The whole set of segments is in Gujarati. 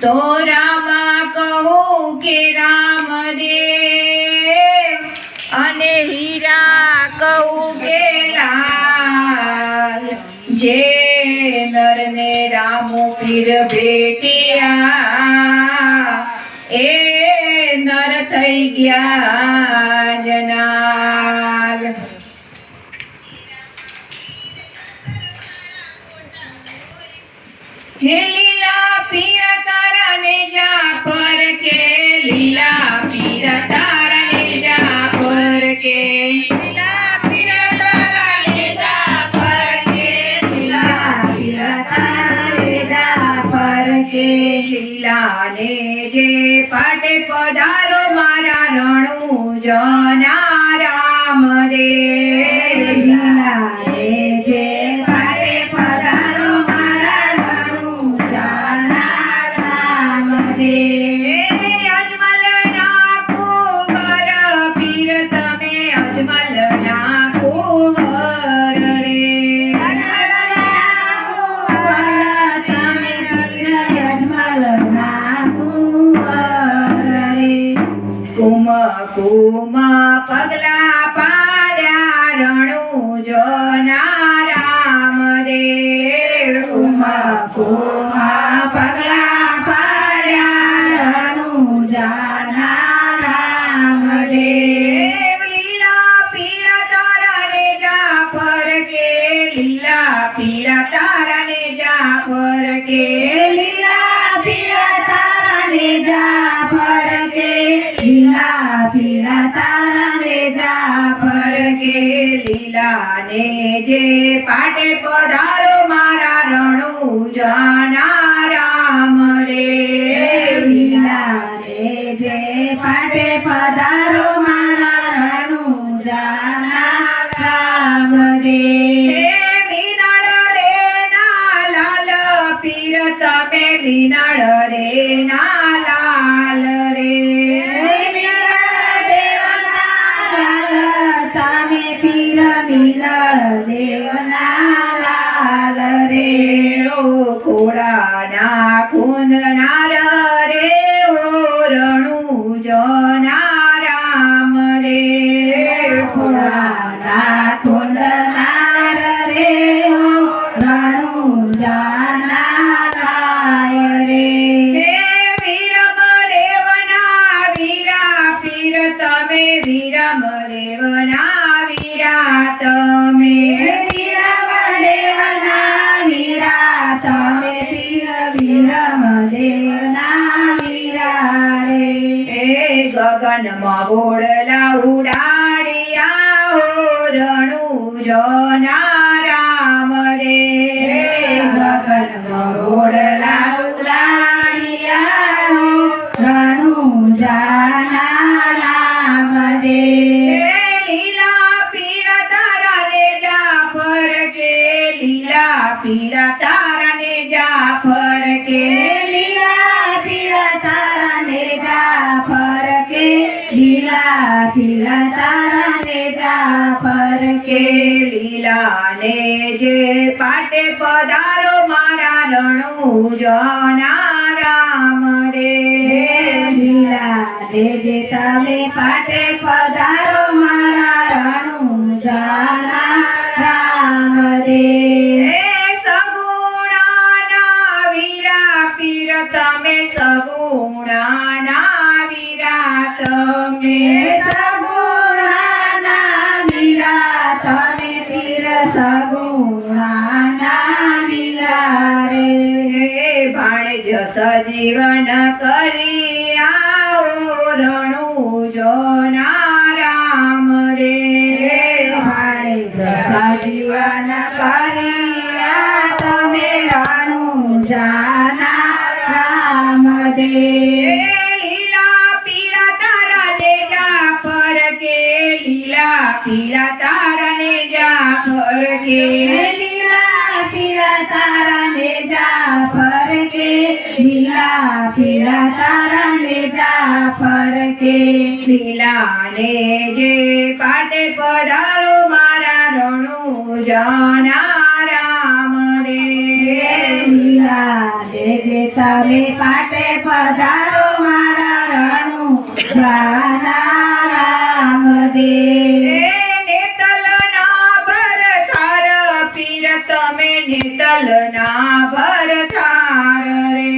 તો રામા કહું કે રામદેવ અને હીરા કહું કે લાલ. જે નરને રામો પીર ભેટ્યા, એ નર થઈ ગયા પર શીલાને જે પાટે પધારો મારા રણુ જના રામ રે. કુમ પગલા પાડ્યા રણુ જોના રામ દેવ કુમ કુમ પગલા પાડ્યા રણુ જાના રામ દેવ લીલા પીળા તારા ને જાફર કે લીલા પીળા તારા ને જાફર કે વિનાળ રે ના લાલ રે લાલ પીર વિનાળ ગોળલા ઉડાડિયા હો રણુ જોના લીલા જે પાટે પધારો મારા રણુ જના રામ રે. લીલા ને જે તમે પાટે પધારો મારા રણુ જના રામ રે સગુણાના વીરા પીર તમે સગુણાના વીરા તમે. ભાણેજ સજીવન કરી આવો રણુ જોના રામ રે સજીવન કરી તમે રાણું જાના રામ રે લીલા પીળા તારા ને જાફર કે લીલા પીળા તારા ને જાફર કે લીલા પીળા તારા ને જાફર કે લીલા પીળા તારા ને જાફર કે લીલા ને જે પાટે પધારો મારા રણુ જાના રામ રે લીલા જે તમે પાટે પધારો મારા રણુ જાના રામ દે તમે નેતલના ભરથાર રે.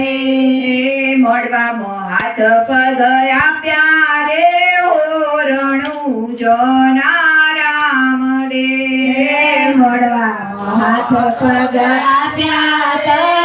એ મળવામાં હાથ પગ આપ્યા રે ઓરણું જોના રે. મળવા હાથ પગ આપ્યા